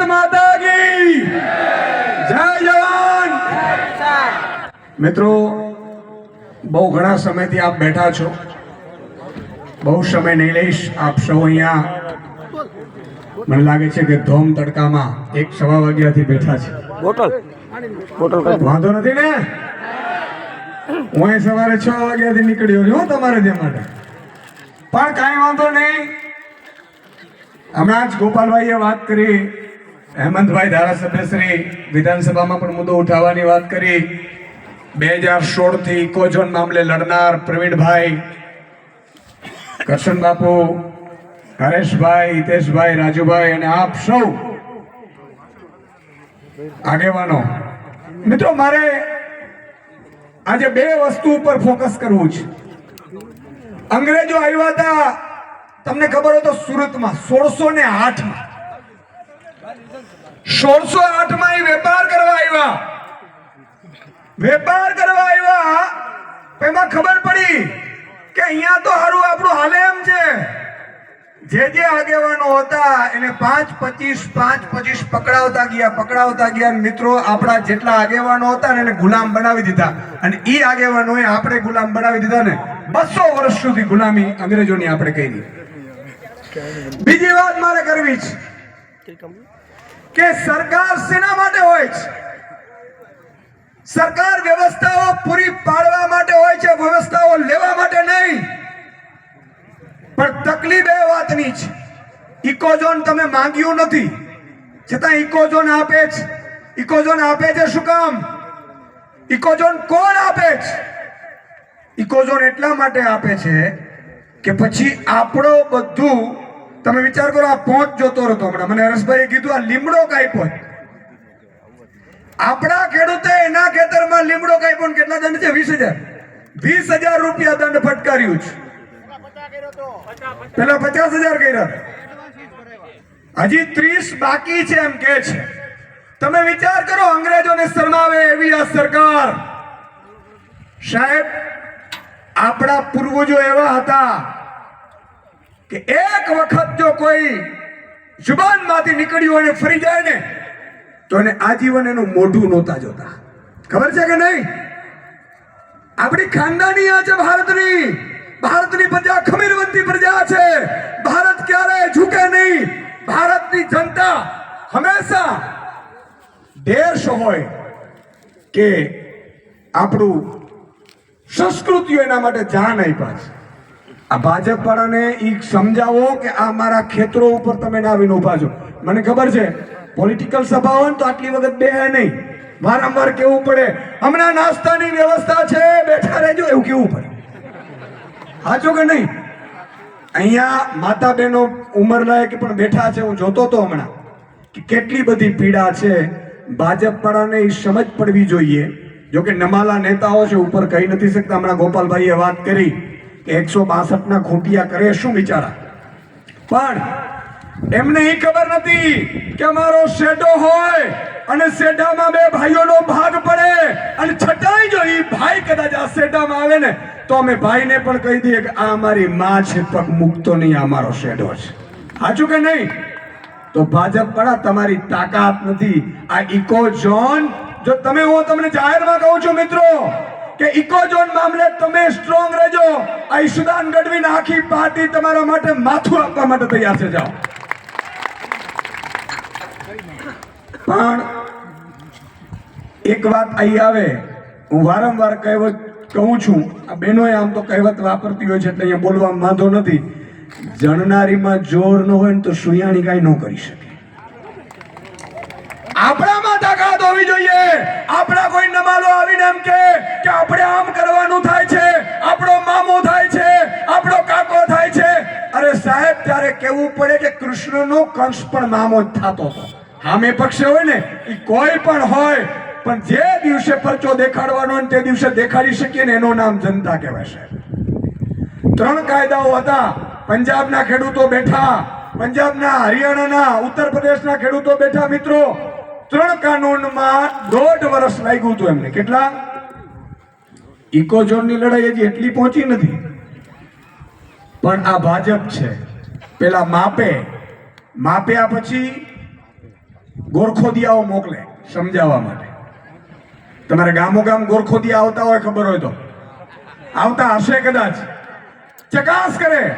ભારત માતા કી જય જવાન. મિત્રો બહુ ઘણા સમયથી આપ બેઠા છો. બહુ સમય નહીં લઈશ આપ સૌ અહીંયા મને લાગે છે કે ધોમ તડકામાં એક સવા વાગ્યાથી બેઠા છે. બોટલ. બોટલ વાંધો નથી ને? હું અહીં સવારે છ વાગ્યાથી નીકળ્યો છું તમારે તે માટે. પણ કાંઈ વાંધો નહીં. હમણાં જ ગોપાલભાઈએ વાત કરી હેમંતભાઈ ધારાસભ્ય શ્રી વિધાનસભામાં પણ મુદ્દો ઉઠાવવાની વાત કરી. બે હજાર સોળથી ઇકોઝોન મામલે લડનાર પ્રવીણભાઈ, કરશન બાપુ, હરેશભાઈ, હિતેશભાઈ, રાજુભાઈ અને આપ સૌ આગેવાનો. મિત્રો, મારે આજે બે વસ્તુ ઉપર ફોકસ કરવું છે. અંગ્રેજો આવ્યા હતા, તમને ખબર હોય તો સુરતમાં, સોળસો ને આઠ સોળસો આઠમાં એ વેપાર કરવા આવ્યા. વેપાર કરવા આવ્યા. એમાં ખબર પડી કે અહીંયા તો હારું આપણું હાલે એમ છે. જે જે આગેવાનો હતા એને પાંચ પચીસ પાંચ પચીસ પકડાવતા ગયા પકડાવતા ગયા. મિત્રો આપણા જેટલા આગેવાનો હતા ને એને ગુલામ બનાવી દીધા. અને એ આગેવાનોએ આપણે ગુલામ બનાવી દીધા ને બસો વર્ષ સુધી ગુલામી અંગ્રેજોની આપણે કરી. બીજી વાત મારે કરવી છે. કે સરકાર સેના માટે હોય છે? સરકાર વ્યવસ્થાઓ પૂરી પાડવા માટે હોય છે, વ્યવસ્થાઓ લેવા માટે નહીં. પણ તકલીફ એ વાતની છે. ઇકોઝોન તમે માંગ્યું નથી. છતાં ઇકોઝોન આપે છે. ઇકોઝોન આપે છે શું કામ? ઇકોઝોન કોણ આપે છે? ઇકોઝોન એટલા માટે આપે છે કે પછી આપણો બધું તમે વિચાર કરો, આ પોંચ જોતો હતો હમણાં. મને હરેશભાઈએ કીધું, આ લીમડો કાપ્યો આપણા ખેડૂતે એના ખેતરમાં લીમડો કાપ્યો કેટલા દંડ છે? વીસ હજાર. વીસ હજાર રૂપિયા દંડ ફટકાર્યું છે. પેલા પચાસ હજાર કર્યા. હજી ત્રીસ બાકી છે એમ કે છે. તમે વિચાર કરો, અંગ્રેજોને શરમાવે એવી આ સરકાર. સાહેબ, આપણા પૂર્વજો એવા હતા. કે એક વખત જો કોઈ જુબાનમાંથી નીકળ્યું અને ફરી જાય ને, તો એને આજીવન એનું મોઢું નહોતા જોતા. ખબર છે કે નહીં? આપણી ખાનદાની આ છે ભારતની. ભારતની પ્રજા ખમીરવંતી પ્રજા છે. ભારત ક્યારે ઝૂકે નહીં. ભારતની જનતા હંમેશા દેશ હોય કે આપણું સંસ્કૃતિઓ એના માટે જાન આપ્યા છે. આ ભાજપ વાળાને ઈ સમજાવો કે આ મારા ખેતરો ઉપર તમે આવીને ઊભા છો. મને ખબર છે પોલિટિકલ સભા હોય તો આટલી વખત બે નહીં. વારંવાર કેવું પડે, હમણાં નાસ્તાની વ્યવસ્થા છે, બેઠા રહેજો. એવું કેવું પડે? સાચું કે નહીં? અહીંયા માતા બહેનો ઉંમર લાયક પણ બેઠા છે, હું જોતો તો હમણાં, કે કેટલી બધી પીડા છે. ભાજપ વાળાને એ સમજ પડવી જોઈએ. જોકે નમાલા નેતાઓ છે, ઉપર કહી નથી શકતા, હમણાં ગોપાલભાઈએ વાત કરી. કે એકસો બાસઠ ના ખૂંટિયા કરે શું બિચારા પણ એમને એ ખબર નથી કે અમારો શેડો હોય અને શેડામાં બે ભાઈઓનો ભાગ પડે અને છતાંય જો એ ભાઈ કદાચ આ શેડામાં આવે ને, તો અમે ભાઈને પણ કહી દઈએ કે આ અમારી માં છે પગ મૂકતો નહીં, આ અમારો શેડો છે. સાચું કે નહીં? તો ભાજપ વાળા તમારી તાકાત નથી. આ ઇકો ઝોન, જો તમે, હું તમને જાહેરમાં કહું છું મિત્રો, કે ઇકો ઝોન મામલે તમે સ્ટ્રોંગ રહેજો ગઢવી આખી પાર્ટી તમારા માટે માથું આપવા માટે તૈયાર છે, જાઓ. પણ એક વાત અહીં આવે. હું વારંવાર કહેવત કહું છું, આ બહેનોએ આમ તો કહેવત વાપરતી હોય છે એટલે અહીંયા બોલવામાં વાંધો નથી. જણનારીમાં જોર ન હોય ને તો સુયાણી કાંઈ ન કરી શકે. આપણામાં તાકાત હોવી જોઈએ. આપણા કોઈ નમાલો આવીને એમ કે કે આપણે આમ કરવાનું થાય છે, આપણો મામો થાય છે, આપણો કાકો થાય છે. અરે સાહેબ, ત્યારે કેવું પડે કે કૃષ્ણનો કંસ પણ મામો જ થતો હતો. હામે પક્ષે હોય ને એ કોઈ પણ હોય, પણ જે દિવસે પરચો દેખાડવાનો હોય તે દિવસે દેખાડી શકીએ ને એનું નામ જનતા કહેવાય સાહેબ. ત્રણ કાયદાઓ હતા. પંજાબના ખેડૂતો બેઠા, પંજાબના હરિયાણાના, ઉત્તર પ્રદેશના ખેડૂતો બેઠા મિત્રો. ત્રણ કાનૂનમાં દોઢ વર્ષ લાગ્યું હતું એમને. કેટલા? ઇકોઝોનની લડાઈ હજી એટલી પહોંચી નથી. પણ આ ભાજપ છે. પેલા માપે. માપ્યા પછી ગોરખોદિયાઓ મોકલે સમજાવવા માટે. તમારે ગામો ગામ ગોરખોદિયા આવતા હોય ખબર હોય તો. આવતા હશે કદાચ. ચકાસ કરે.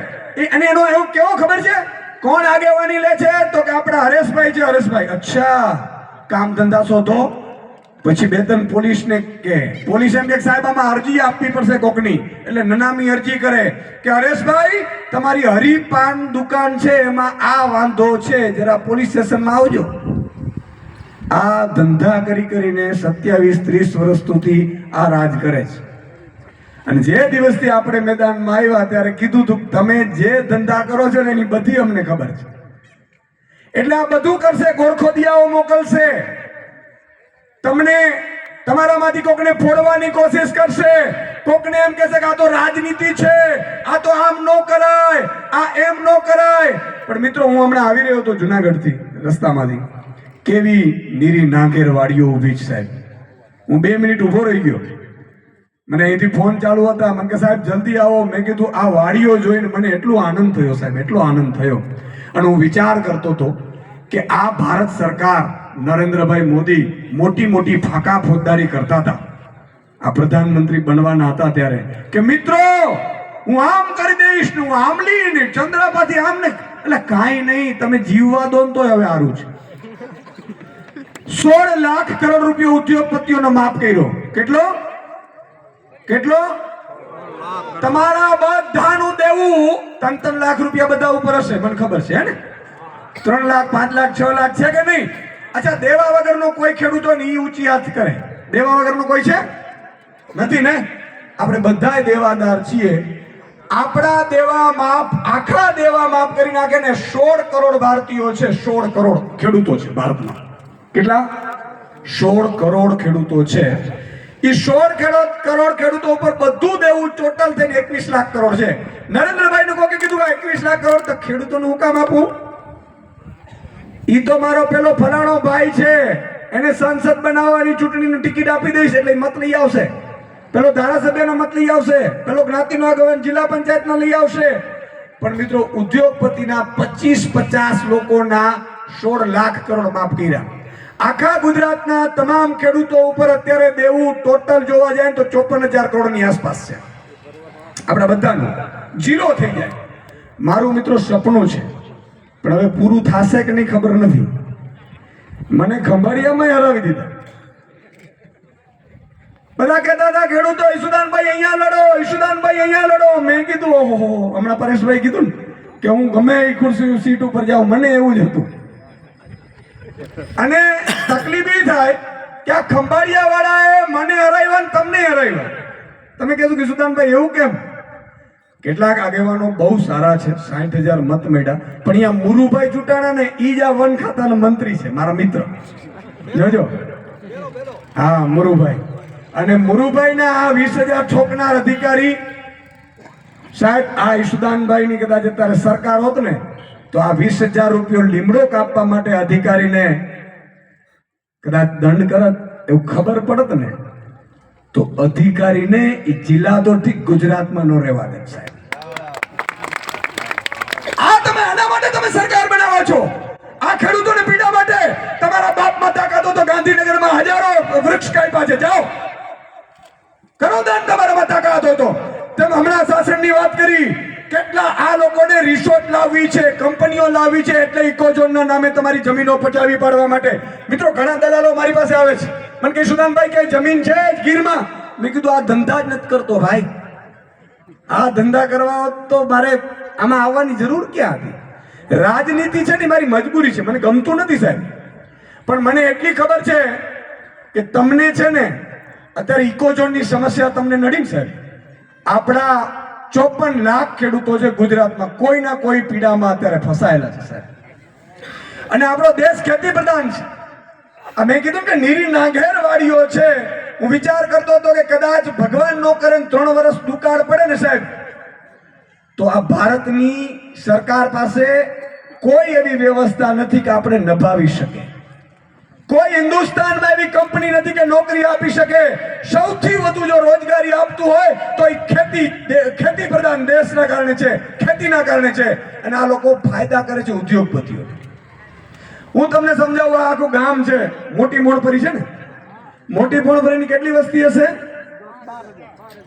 અને એનો એવું કેવો ખબર છે? કોણ આગેવાની લે છે? તો કે આપણા હરેશભાઈ છે, હરેશભાઈ. અચ્છા. કામ ધંધા શોધો. પછી બે ત્રણ પોલીસને કે પોલીસ એમ કે સાહેબ, આમાં અરજી આપવી પડશે કોકની. એટલે નનામી અરજી કરે કે, હરેશભાઈ, તમારી હરિપાન દુકાન છે, એમાં આ વાંધો છે, જરા પોલીસ સ્ટેશનમાં આવજો. આ ધંધા કરી કરીને સત્યાવીસ ત્રીસ વર્ષ સુધી આ રાજ કરે છે. અને જે દિવસથી આપણે મેદાનમાં આવ્યા, ત્યારે કીધું તું તમે જે ધંધા કરો છો ને, એની બધી અમને ખબર છે. એટલે આ બધું કરશે ગોરખોદિયાઓ મોકલશે. તમને, તમારામાંથી કોકને ફોડવાની કોશિશ કરશે. કોકને એમ કહેશે કે આ તો રાજનીતિ છે, આ તો આમ નો કરાય, આ એમ નો કરાય. પણ મિત્રો, હું હમણાં આવી રહ્યો હતો જુનાગઢથી, રસ્તામાંથી. કેવી નીરી નાગેર વાડીઓ ઊભી છે, સાહેબ. હું બે મિનિટ ઊભો રહી ગયો. મને અહીંથી ફોન ચાલુ હતા. મને કે સાહેબ, જલ્દી આવો. મેં કીધું, આ વાડીઓ જોઈને મને એટલો આનંદ થયો, સાહેબ, એટલો આનંદ થયો. અને હું વિચાર કરતો હતો કે આ ભારત સરકાર નરેન્દ્રભાઈ મોદી મોટી મોટી ફાંકા ફોજદારી કરતા હતા. આ પ્રધાનમંત્રી બનવાના હતા ત્યારે કે મિત્રો, હું આમ કરી દઈશ ને હું આમલી ને ચંદ્રપાથી આમ ને એટલે કાંઈ નહીં, તમે જીવવા દો ને તોય હવે સારું છે. સોળ લાખ કરોડ રૂપિયા ઉદ્યોગપતિઓનો માફ કર્યો. કેટલો? કેટલો? તમારા બધાનું દેવું ત્રણ ત્રણ લાખ રૂપિયા બધા ઉપર હશે, મને ખબર છે ને? ત્રણ લાખ, પાંચ લાખ, છ લાખ છે કે નહીં? અચ્છા, દેવા વગરનો કોઈ ખેડૂતો ને ઈ ઊંચી હાથ કરે. દેવા વગરનો કોઈ છે? નથી ને? આપણે બધાય દેવાદાર છીએ. આપણા દેવા માફ આખા દેવા માફ કરી નાખે ને સોળ કરોડ ભારતીયો છે, સોળ કરોડ ખેડૂતો છે ભારતમાં. કેટલા? સોળ કરોડ ખેડૂતો છે. સોળ ખેડૂત કરોડ ખેડૂતો ઉપર બધું દેવું ટોટલ થઈને એકવીસ લાખ કરોડ છે. નરેન્દ્રભાઈ નું કોઈ કીધું એકવીસ લાખ કરોડ તો ખેડૂતોનું હું કામ આપું? ઈ તો મારો પેલો ફલાણો ભાઈ છે. એને સંસદ બનાવવાની ચૂંટણીની ટિકિટ આપી દઈશ એટલે મત લઈ આવશે. પેલો ધારાસભ્યનો મત લઈ આવશે. પેલો જ્ઞાતિનો આગેવાન જિલ્લા પંચાયતનો લઈ આવશે. પણ મિત્રો ઉદ્યોગપતિના પચીસ પચાસ લોકોના સોળ લાખ કરોડ માફ કર્યા. આખા ગુજરાતના તમામ ખેડૂતો ઉપર અત્યારે દેવું ટોટલ જોવા જાય તો ચોપન હજાર કરોડની આસપાસ છે. આપણા બધાનું. જીરો થઈ જાય. મારું મિત્રો સપનું છે. પણ હવે પૂરું થશે કે નહીં ખબર નથી. મને ખંભાળિયામાં હરાવી દીધા. બધા કહેતા હતા, ખેડૂતો, ઈશુદાનભાઈ અહીંયા લડો, ઈશુદાનભાઈ અહીંયા લડો. મેં કીધું, ઓહો હમણાં પરેશભાઈ કીધું ને કે હું ગમે એ ખુરશી સીટ ઉપર જાઉં, મને એવું જ હતું. અને તકલીફ એ થાય કે આ ખંભાળિયા વાળાએ મને હરાવ્યા તમને હરાવ્યા. તમે કહેશો કે સુદાનભાઈ, એવું કેમ? કેટલાક આગેવાનો બહુ સારા છે, સાઠ હજાર મત મેળ્યા. પણ અહીંયા મુરુભાઈ ચૂંટાણા ને ઈ જ આ વન ખાતાના મંત્રી છે, મારા મિત્ર. જોજો. હા, મુરુભાઈ. અને મુરુભાઈ ના આ વીસ હજાર ઠોકનાર અધિકારી સાહેબ, આ ઈશુદાનભાઈ ની કદાચ અત્યારે સરકાર હોત ને તો આ વીસ હજાર રૂપિયો લીમડો કાપવા માટે અધિકારીને કદાચ દંડ કરત, એવું ખબર પડત ને, તો અધિકારીને એ જિલ્લા તો ઠીક ગુજરાતમાં નો રહેવા દે સાહેબ. આ તમે આના માટે તમે સરકાર બનાવો છો. આ ખેડૂતોને પીડા માટે તમારા બાપમાં તાકાત કાતો તો ગાંધીનગરમાં હજારો વૃક્ષ કાપ્યા છે. જાઓ. કરો દાન તમારામાં તાકાત કાતો તો. તેમ હમણાં શાસનની વાત કરી. કેટલા આ લોકોને રિસોર્ટ લાવવી છે, કંપનીઓ લાવવી છે, એટલે ઇકોઝોનના નામે તમારી જમીનો પચાવી પાડવા માટે. મિત્રો, ઘણા દલાલો મારી પાસે આવે છે. મને કે સુદાનભાઈ કે જમીન છે ગીરમાં? મેં કીધું, આ ધંધા જ નથી કરતો ભાઈ. આ ધંધા કરવા તો મારે આમાં આવવાની જરૂર ક્યાં હતી? રાજનીતિ છે ને મારી મજબૂરી છે. મને ગમતું નથી, સાહેબ. પણ મને એટલી ખબર છે કે તમને છે ને, અત્યારે ઇકોઝોનની સમસ્યા તમને નડી ને સાહેબ. આપણા ચોપન લાખ ખેડૂતો છે ગુજરાતમાં. કોઈ ના કોઈ પીડામાં અત્યારે ફસાયેલા છે, સાહેબ. અને આપણો દેશ ખેતી પ્રધાન છે મેં કીધું કે નીરી નાઘેર વાડીઓ છે. હું વિચાર કરતો હતો કે કદાચ ભગવાન નો કરે ત્રણ વર્ષ દુકાળ પડે ને, સાહેબ, તો આ ભારતની સરકાર પાસે કોઈ એવી વ્યવસ્થા નથી કે આપણે નભાવી શકીએ. કોઈ હિન્દુસ્તાનમાં એવી કંપની નથી કે નોકરી આપી શકે. સૌથી વધુ જો રોજગારી આપતું હોય તો એ ખેતી પ્રધાન દેશના કારણે છે, ખેતીના કારણે છે, અને આ લોકો ફાયદા કરે છે ઉદ્યોગપતિઓ. હું તમને સમજાવું આખું ગામ છે, મોટી મોણપરી છે ને? મોટી મોણપરીની કેટલી વસ્તી હશે?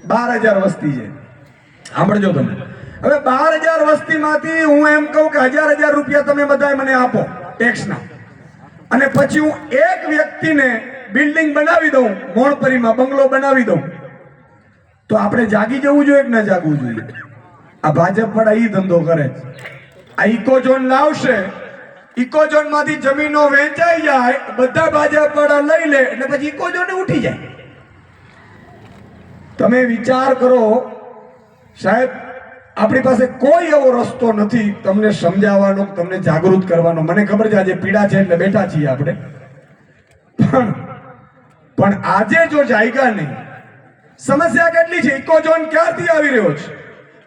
બાર હજાર વસ્તી છે. સાંભળજો તમે. હવે બાર હજાર વસ્તીમાંથી હું એમ કહું કે હજાર હજાર રૂપિયા તમે બધાય મને આપો ટેક્સના અને પછી હું એક વ્યક્તિને બિલ્ડિંગ બનાવી દઉં મોણપરીમાં બંગલો બનાવી દઉં. તો આપણે જાગી જવું જોઈએ કે ન જાગવું જોઈએ? આ ભાજપ પણ અહીં ધંધો કરે આ ઇકોઝોન લાવશે ઇકોઝોનમાંથી જમીનો વેચાઈ જાય, બધા ભાજપ વાળા લઈ લે એટલે પછી ઇકોઝોન ઉઠી જાય. તમે વિચાર કરો, સાહેબ, આપણી પાસે કોઈ એવો રસ્તો નથી તમને સમજાવવાનો, તમને જાગૃત કરવાનો. મને ખબર છે આજે પીડા છે એટલે બેઠા છીએ આપણે. પણ પણ આજે જો જાયગા નહીં સમસ્યા કેટલી છે? ઇકોઝોન ક્યારથી આવી રહ્યો છે?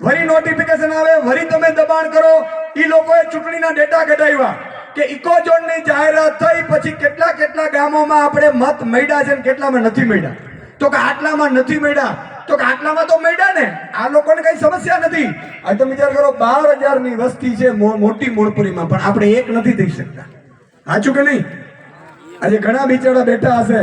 વરી નોટિફિકેશન આવે, વરી તમે દબાણ કરો. એ લોકોએ ચૂંટણીના ડેટા કઢાવ્યા કે ઇકોઝોનની જાહેરાત થઈ, પછી કેટલા કેટલા ગામોમાં આપણે મત મળ્યા છે કેટલામાં નથી મળ્યા? તો કે આટલામાં નથી મળ્યા. તો કે આટલામાં તો મળ્યા ને? આ લોકોને કઈ સમસ્યા નથી. આ તમે વિચાર કરો, બાર હજારની વસ્તી છે મોટી મૂળપુરીમાં પણ આપણે એક નથી થઈ શકતા. સાચું કે નહીં? આજે ઘણા બિચારા બેઠા હશે.